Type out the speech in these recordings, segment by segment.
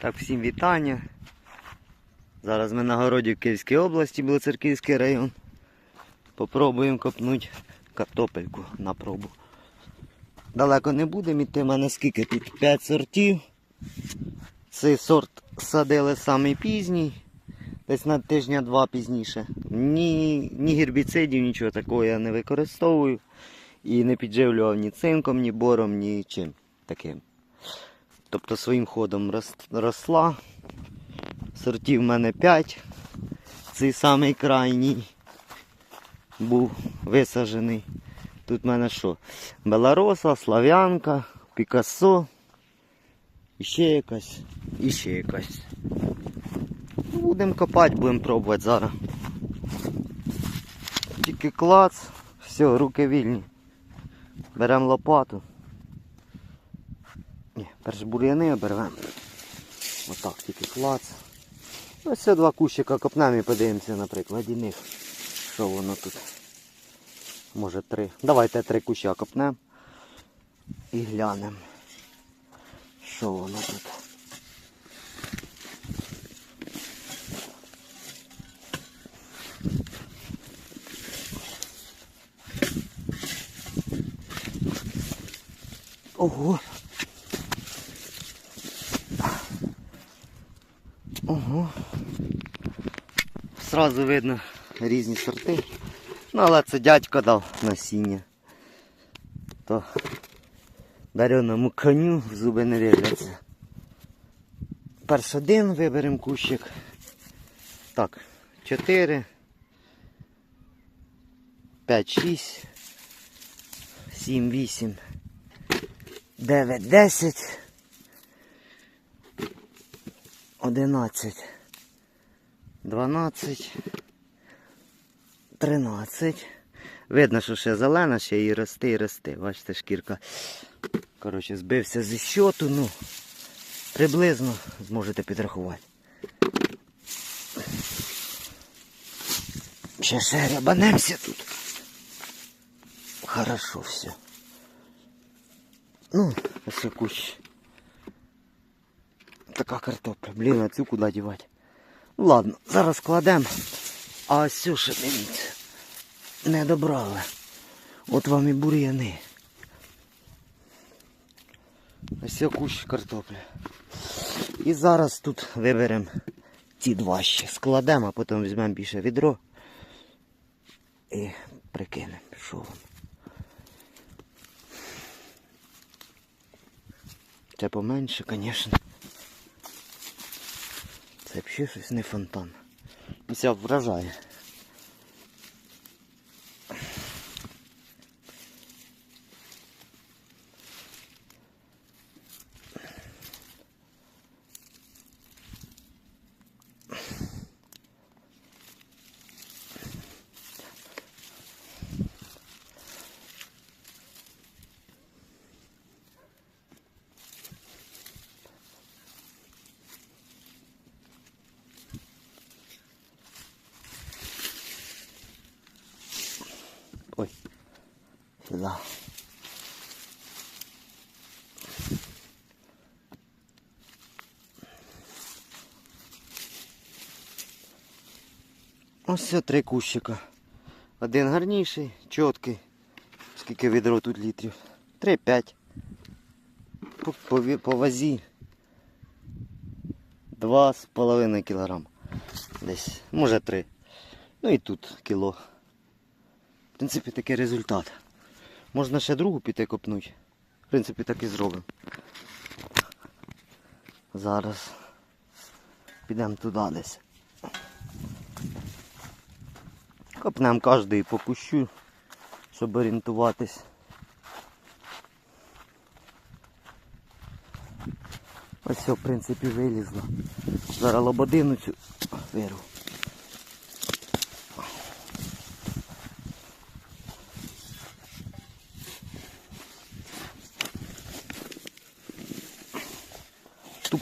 Так, всім вітання. Зараз ми на городі в Київській області, Білоцерківський район. Попробуємо копнути картопельку на пробу. Далеко не будемо йти, в мене скільки тут 5 сортів. Цей сорт садили самий пізній, десь на тижня два пізніше. Ні, ні гербіцидів, нічого такого я не використовую. І не підживлював ні цинком, ні бором, ні чим таким. Тобто своїм ходом росла. Сортів в мене 5. Цей самий крайній був висаджений. Тут в мене що? Белароса, Слав'янка, Пікассо. І ще якась. І ще якась. Ну, Будемо копати, будемо пробувати зараз. Тільки клац. Все, руки вільні. Беремо лопату. Перш бур'яни обервемо. Отак, тільки клац. Ось це два кущика копнемо і подивимося на прикладі них. Що воно тут? Може три. Давайте три куща копнемо і глянемо. Що воно тут? Ого! Ого. Сразу видно різні сорти. Ну, але це дядько дав насіння. То дареному коню в зуби не дивляться. Перш один виберемо кущик. Так, 4, 5, 6, 7, 8, 9, 10, 11, 12, 13. Видно, що ще зелена, ще і росте, і росте. Бачите, шкірка. Коротше, збився зі щоту, ну, приблизно зможете підрахувати. Ще ще рябанемося тут. Хорошо все. Ну, ось кущ. Така картопля. Блін, а цю куди дівати? Ну ладно, зараз кладемо. А ось цю дивіться. Не добрали. От вам і бур'яни. Ось це кущ картоплі. І зараз тут виберемо ці два ще. Складемо, а потім візьмемо більше відро і прикинемо, що воно. Це поменше, звісно. Це взагалі щось не фонтан. Це вражає. Сюда. Ось це три кущика. Один гарніший, чіткий. Скільки відро тут літрів? Три-п'ять. По, по, по вазі. Половиною кілограм. Десь. Може три. Ну і тут кіло. В принципі, такий результат. Можна ще другу піти копнути. В принципі, так і зробимо. Зараз підемо туди десь. Копнемо кожний по кущу, щоб орієнтуватись. Ось все, в принципі, вилізло. Зараз лободину цю вирву.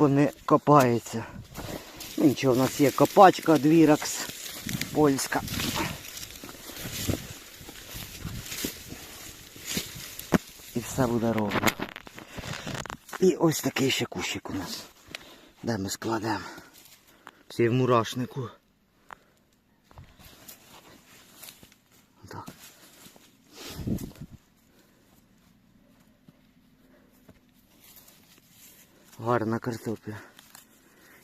Тупо не копається. Нічого, у нас є копачка Двіракс польська. І все буде ровно. І ось такий ще кущик у нас. Де ми складемо? Всі в мурашнику. Гарна картопля.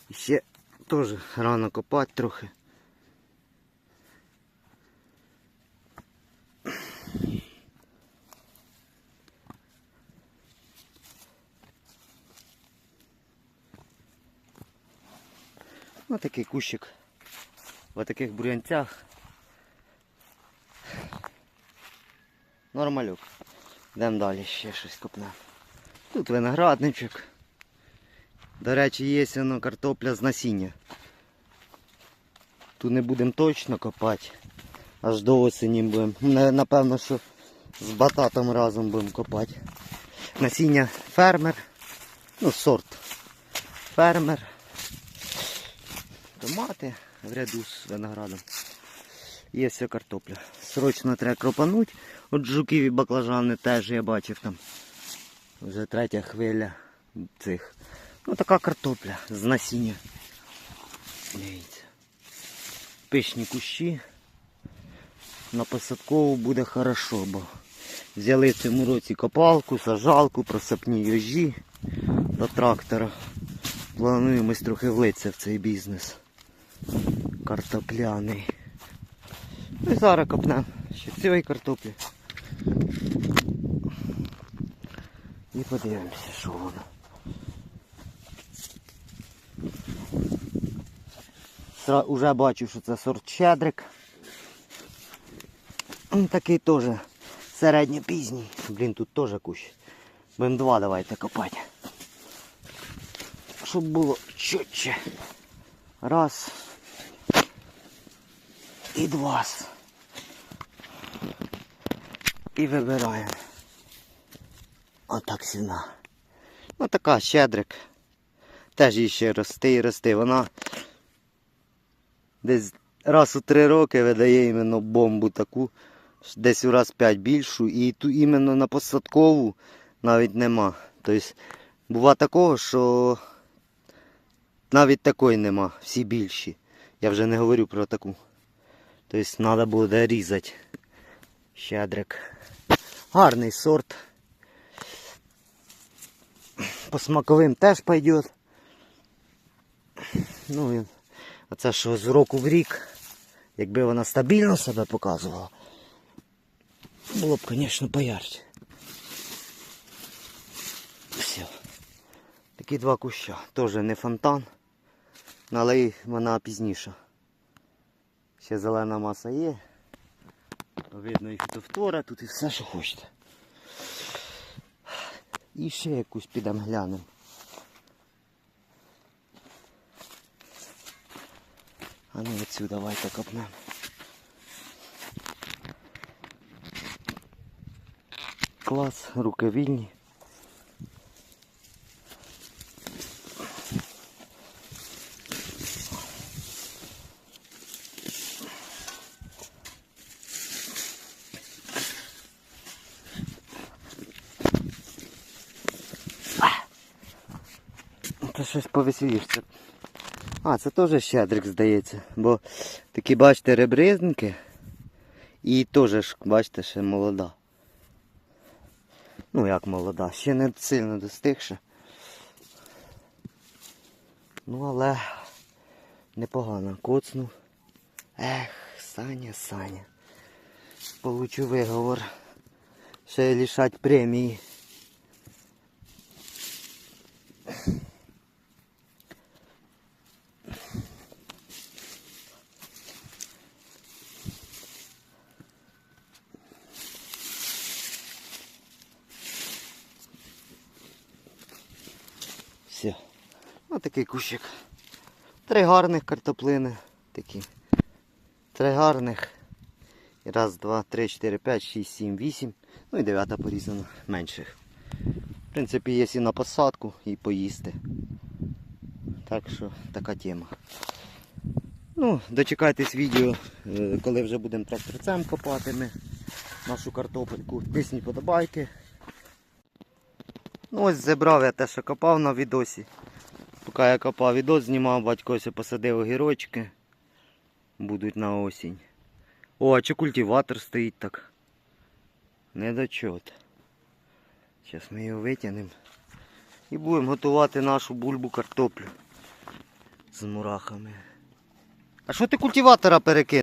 І ще теж рано копати трохи. Ось такий кущик в таких бурянцях. Нормалюк. Йдемо далі ще щось копнемо. Тут виноградничок. До речі, є воно картопля з насіння. Тут не будемо точно копати. Аж до осені будемо. Напевно, що з бататом разом будемо копати. Насіння фермер. Ну, сорт. Фермер. Томати в ряду з виноградом. Є вся картопля. Срочно треба кропануть. От жуків і баклажани теж я бачив там. Вже третя хвиля цих. Ну така картопля з насіння. Дивіться. Пишні кущі. На посадкову буде хорошо, бо взяли в цьому році копалку, сажалку, просапні йожі до трактора. Плануємо трохи влитися в цей бізнес. Картопляний. Ну і зараз копнемо ще цієї картоплі. І подивимося, що воно. Уже бачу, що це сорт щедрик. Такий теж середньопізній. Блін, тут теж кущ. Будемо два давайте копати. Щоб було чотче. Раз. І два. І вибираємо. Отак сіна. Ну така щедрик. Теж їй ще рости і рости. Вона десь раз у три роки видає іменно бомбу таку, десь у раз п'ять більшу. І ту іменно на посадкову навіть нема. Тобто бува такого, що навіть такої нема, всі більші. Я вже не говорю про таку. Тобто треба буде різати. Щедрик. Гарний сорт. По смаковим теж пойдет. Ну і оце що з року в рік, якби вона стабільно себе показувала, було б, звісно, поярче. Все. Такі два куща. Теж не фонтан, але й вона пізніша. Ще зелена маса є. Видно і фітофтора, тут і все, що хочете. І ще якусь підемо глянемо. А ну оцю давайте копнемо. Клас, руки вільні. Це щось повеселіше. А, це теж щедрик, здається. Бо такі, бачите, ребризники. І теж, бачите, ще молода. Ну як молода, ще не сильно достигша. Ну але непогано коцнув. Ех, Саня, Саня. Получу виговор. Ще лишать премії. Все. Ось такий кущик. Три гарних картоплини. Такі. Три гарних. Раз, два, три, чотири, п'ять, шість, сім, вісім. Ну і дев'ята порізана менших. В принципі, є і на посадку, і поїсти. Так що така тема. Ну, дочекайтесь відео, е, коли вже будемо тракторцем копати ми нашу картопельку. Тисніть подобайки. Ну ось зібрав я те, що копав на відосі. Поки я копав відос, знімав, батько ось посадив огірочки. Будуть на осінь. О, а чи культиватор стоїть так? Недочот. Зараз ми його витягнемо. І будемо готувати нашу бульбу картоплю з мурахами. А що ти культиватора перекинув?